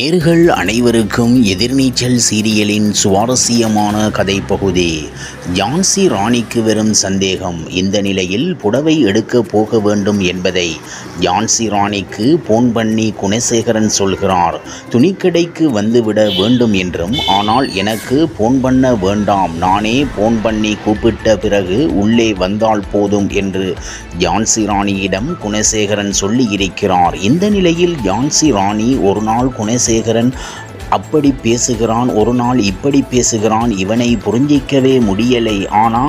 நேர்கள் அனைவருக்கும் எதிர்நீச்சல் சீரியலின் சுவாரஸ்யமான கதை பகுதி ஜான்சி ராணிக்கு வரும் சந்தேகம் இந்த நிலையில் புடவை எடுக்க போக வேண்டும் என்பதை. ஜான்சி ராணிக்கு போன் பண்ணி குணசேகரன் சொல்கிறார் துணிக்கடைக்கு வந்துவிட வேண்டும் என்றும் ஆனால் எனக்கு போன் பண்ண வேண்டாம். நானே போன் பண்ணி கூப்பிட்ட பிறகு உள்ளே வந்தால் போதும் என்று ஜான்சி ராணியிடம் குணசேகரன் சொல்லியிருக்கிறார். இந்த நிலையில் ஜான்சி ராணி ஒரு நாள் குணசேகரன் சேகரன் அப்படி பேசுகிறான் ஒரு நாள் இப்படி பேசுகிறான் இவனை புரிஞ்சிக்கவே முடியலை. ஆனா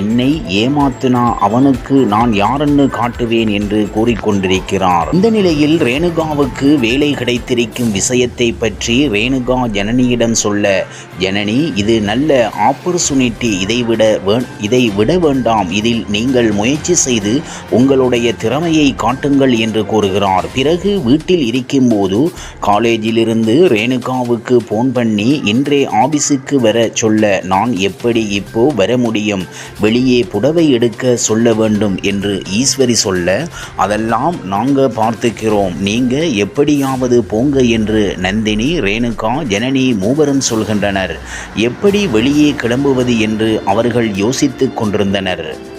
என்னை ஏமாத்துனா அவனுக்கு நான் யாருன்னு காட்டுவேன் என்று கூறிக்கொண்டிருக்கிறார். இந்த நிலையில் ரேணுகாவுக்கு வேலை கிடைத்திருக்கும் விஷயத்தை பற்றி ரேணுகா ஜனனியிடம் சொல்ல ஜனனி இது நல்ல ஆப்பர்ச்சுனிட்டி இதை விட வே இதை விட வேண்டாம். இதில் நீங்கள் முயற்சி செய்து உங்களுடைய திறமையை காட்டுங்கள் என்று கூறுகிறார். பிறகு வீட்டில் இருக்கும்போது காலேஜிலிருந்து ரேணுகா அம்மாவுக்கு போன் பண்ணி இன்றே ஆபீஸுக்கு வர சொல்ல நான் எப்படி இப்போ வர முடியும்? வெளியே புடவை எடுக்க சொல்ல வேண்டும்? என்று ஈஸ்வரி சொல்ல அதெல்லாம் நாங்கள் பார்த்துக்கிறோம். நீங்கள் எப்படியாவது போங்க என்று நந்தினி ரேணுகா ஜனனி மூவரும் சொல்கின்றனர். எப்படி வெளியே கிளம்புவது? என்று அவர்கள் யோசித்துக் கொண்டிருந்தனர்.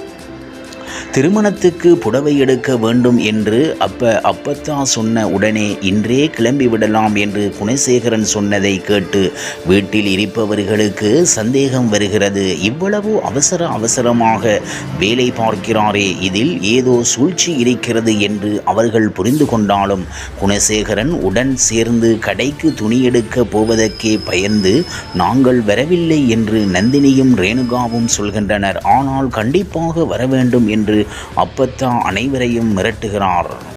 திருமணத்துக்கு புடவை எடுக்க வேண்டும் என்று அப்ப அப்பத்தா சொன்ன உடனே இன்றே கிளம்பி விடலாம் என்று குணசேகரன் சொன்னதை கேட்டு வீட்டில் இருப்பவர்களுக்கு சந்தேகம் வருகிறது. இவ்வளவு அவசர அவசரமாக வேலை பார்க்கிறாரே இதில் ஏதோ சூழ்ச்சி இருக்கிறது என்று அவர்கள் புரிந்து கொண்டாலும் குணசேகரன் உடன் சேர்ந்து கடைக்கு துணி எடுக்க போவதற்கே பயந்து நாங்கள் வரவில்லை என்று நந்தினியும் ரேணுகாவும் சொல்கின்றனர். ஆனால் கண்டிப்பாக வர வேண்டும் என்று அப்பத்தான் அனைவரையும் மிரட்டுகிறார்.